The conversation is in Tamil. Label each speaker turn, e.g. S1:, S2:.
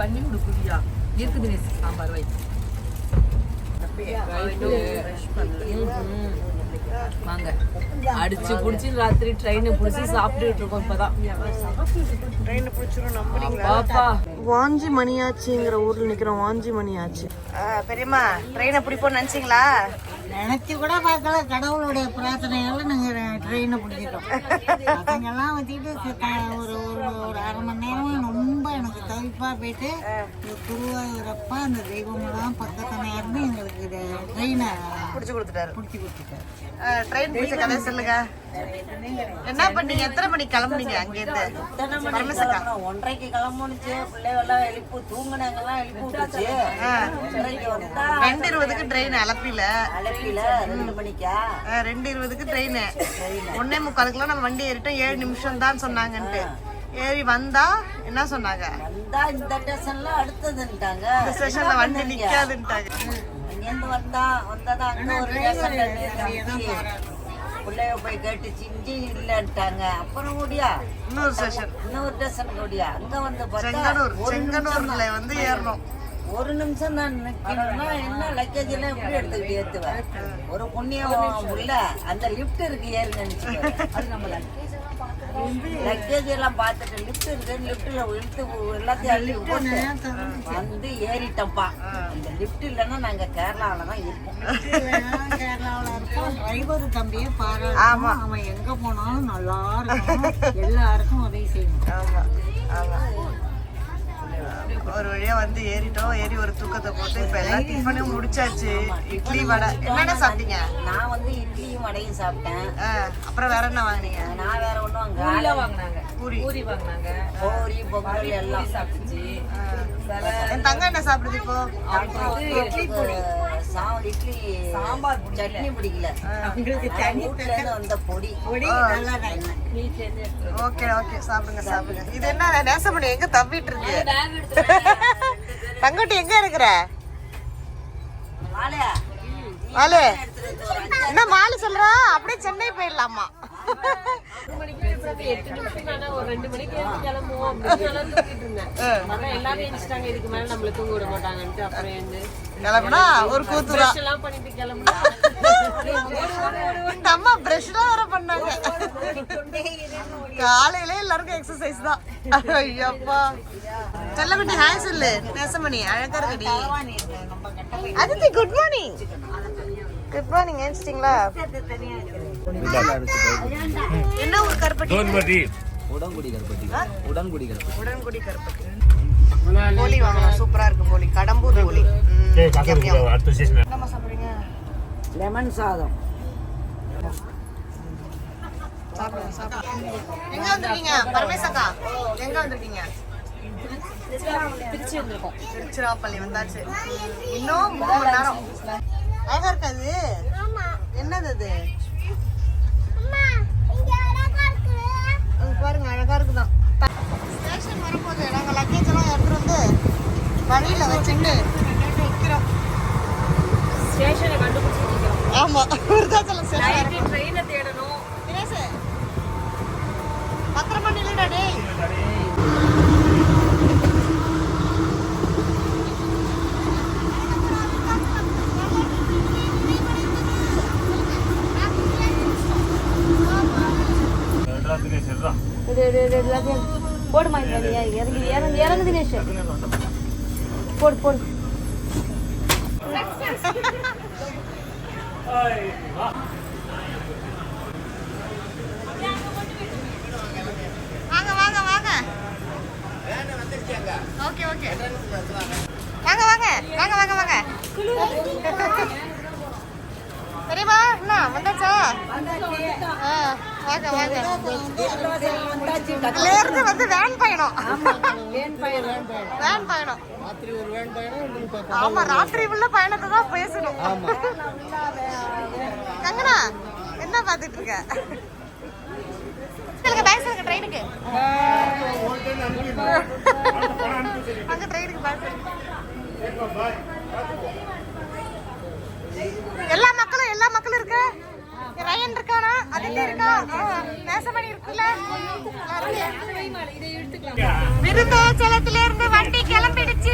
S1: பண்ணி கொடுக்குறியா? இருக்கு தினேஷ் சாம்பார் வை. வாங்க. அடிச்சு புடிச்சு ராத்திரி ட்ரெயினை புடிச்சு சாப்பிட்டுட்டு இருக்கோம் இப்பதான்.
S2: வாஞ்சி மணியாச்சிங்கிற ஊர்ல நிக்கிறோம் வாஞ்சி மணியாச்சி. பெரியம்மா ட்ரெயினை பிடிப்போம்னு நினைச்சீங்களா?
S3: நினைச்சு கூட பார்க்கல. கடவுளுடைய பிரார்த்தனையால நாங்க ட்ரெயினை பிடிச்சிட்டோம். பசங்கெல்லாம் வச்சுக்கிட்டு ஒரு ஒரு ஒரு அரை மணி நேரம் ரொம்ப எனக்கு தவிப்பா போயிட்டு குருவாகிறப்ப குருவாயூரப்பா அந்த தெய்வமெல்லாம் பக்கத்துல இருந்து எங்களுக்கு இது ட்ரெயினை
S2: பிடிச்சு கொடுத்துட்டாரு.
S3: பிடிச்சி கொடுத்துட்டாரு.
S2: ட்ரெயின் பிடிச்ச கதை சொல்லுங்க. என்ன பண்ணீங்க? எத்தனை மணிக்கு கிளம்புனீங்க அங்கேருந்து
S3: ஒன்றரைக்கு கிளம்புனுச்சு. பிள்ளைகள்லாம் எழுப்பு தூங்குனாங்கலாம் எழுப்பி
S2: ரெண்டு இருபதுக்கு ட்ரெயின் அலப்பில.
S3: அழைப்பில ரெண்டு மணிக்கா?
S2: ரெண்டு இருபதுக்கு ட்ரெயின் ஒன்னே முக்காலுக்குலாம் நம்ம வண்டி ஏறிட்டோம். ஏழு நிமிஷம் தான் சொன்னாங்கன்ட்டு ஏறி வந்தா என்ன சொன்னாங்க?
S3: வந்தா இந்த ஸ்டேஷன்ல அடுத்ததுன்ட்டாங்க.
S2: இந்த ஸ்டேஷன்ல வண்டி நிக்காதுன்ட்டாங்க.
S3: அங்கேருந்து வந்தா வந்ததா அங்க ஒரு பிள்ளைய போய் கேட்டு சிஞ்சி இல்லைன்ட்டாங்க. அப்புறம் ஓடியா?
S2: இன்னொரு ஸ்டேஷன்
S3: இன்னொரு ஸ்டேஷன் ஓடியா? அங்க வந்து பார்த்தா
S2: செங்கனூர் செங்கனூர்ல வந்து ஏறணும்.
S3: ஒரு நிமிஷம் தான் நிக்கணும்னா என்ன லக்கேஜ் எல்லாம் எப்படி எடுத்துக்கிட்டு ஏத்துவேன் ஒரு புண்ணியம் உள்ள அந்த லிஃப்ட் இருக்கு ஏறி நினைச்சு அது நம்ம லக்கேஜ் எல்லாம் பார்த்துட்டு லிஃப்ட் இருக்கு. லிஃப்ட்ல இழுத்து எல்லாத்தையும் அள்ளி போட்டு வந்து ஏறிட்டோம்ப்பா. இந்த லிஃப்ட் இல்லைன்னா நாங்க கேரளாவில தான் இருப்போம். கேரளாவில் இருப்போம். டிரைவர் தம்பியே பாராட்டு அவன் எங்க போனாலும் நல்லா இருக்கும். எல்லாருக்கும் உதவி செய்யணும்.
S2: ஒரு வழியா வந்து ஏறிட்டோம். ஏறி ஒரு தூக்கத்தை போட்டு இப்ப எல்லாம் டிஃபனும் முடிச்சாச்சு. இட்லி வடை. என்னென்ன சாப்பிட்டீங்க?
S3: நான் வந்து இட்லியும் வடையும் சாப்பிட்டேன்.
S2: அப்புறம் வேற என்ன வாங்குனீங்க?
S3: நான் வேற ஒன்றும் அங்க
S1: வாங்கினாங்க.
S2: பூரி.
S1: பூரி வாங்கினாங்க.
S3: பூரி பொங்கல் எல்லாம்.
S1: சாப்பிட்டுச்சு.
S2: என் தங்க என்ன சாப்பிடுது இப்போ?
S3: இட்லி பொடி சாம் இட்லி
S1: சாம்பார்
S3: சட்னி பிடிக்கல. வந்த பொடி. நல்லா
S2: ஓகே ஓகே சாப்பிடுங்க சாப்பிடுங்க. இது என்ன நேசமணி எங்க தவிட்டு இருக்கு? தங்கட்டி எங்க இருக்கிற? மாலு. என்ன மாலு சொல்றா? அப்படியே சென்னை போயிடலாமா?
S1: எட்டு நிமிஷம் தானே, ஒரு ரெண்டு மணிக்கு கிளம்புவோம் அப்படின்னு இருந்தேன். எல்லாரும் இதுக்கு மேல நம்மள தூங்க விட மாட்டாங்கன்ட்டு அப்புறம் எழுந்து
S2: கிளம்புனா ஒரு கூத்துரா
S1: brush எல்லாம் பண்ணிட்டு கிளம்புனா.
S2: இந்த அம்மா பிரஷ் தான் வர பண்ணாங்க. காலையில எல்லாருக்கும் எக்ஸசைஸ் தான். ஐயப்பா. செல்லமணி ஹாய் சொல்லு. நேசமணி அழகா இருக்கடி. Aditi good morning good morning ஏஞ்சிட்டீங்களா என்ன ஊர் கருப்பட்டி
S4: உடன்குடி கருப்பட்டி. உடன்குடி கருப்பட்டி.
S2: உடன்குடி கருப்பட்டி. போலி வாங்கலாம். சூப்பரா இருக்கு போலி. கடம்பூர் போலி. சாப்பிடுறீங்க?
S3: லெமன் சாதம்.
S2: எங்க வந்திருக்கீங்க? பரமேசக்கா எங்க வந்திருக்கீங்க? திருச்சிராப்பள்ளி வந்தாச்சு. இன்னும் மூணு மணி நேரம். அழகா இருக்காது. என்னது அது? இங்க பாருங்க அழகா இருக்குதான். ஸ்டேஷன் வரும்போது நாங்க லக்கேஜ் எல்லாம் எடுத்துட்டு வந்து வழியில வச்சுட்டு நிக்கிறோம்.
S1: ஸ்டேஷனை கண்டுபிடிச்சிட்டு இருக்கோம்.
S2: ஆமா விருதாச்சலம் ஸ்டேஷன்
S1: ட்ரெயினை தேடணும். போடுமா இறங்கி இறங்கி இறங்கு தினேஷ். போடு போடு.
S2: வாங்க வாங்க வாங்க. Okay okay. வாங்க வாங்க வாங்க வாங்க வாங்க. பெரியமா என்ன வந்தாச்சா? ஆ, வாங்க வாங்க. இதுல இருந்து வந்து வேன் பயணம். வேன் பயணம். ஆமா ராத்திரி உள்ள பயணத்தை தான் பேசணும். கங்கனா என்ன பாத்துட்டு இருக்க? சொல்லுங்க பேக் சொல்லுங்க ட்ரெயினுக்கு அங்க ட்ரெயினுக்கு பேக் சொல்லுங்க. மக்களும் எல்லா இருக்கு ரயன் இருக்கானா அதுல இருக்கா ஆ, நேசமணி இருக்குல்ல விருதாச்சலத்திலிருந்து வண்டி கிளம்பிடுச்சு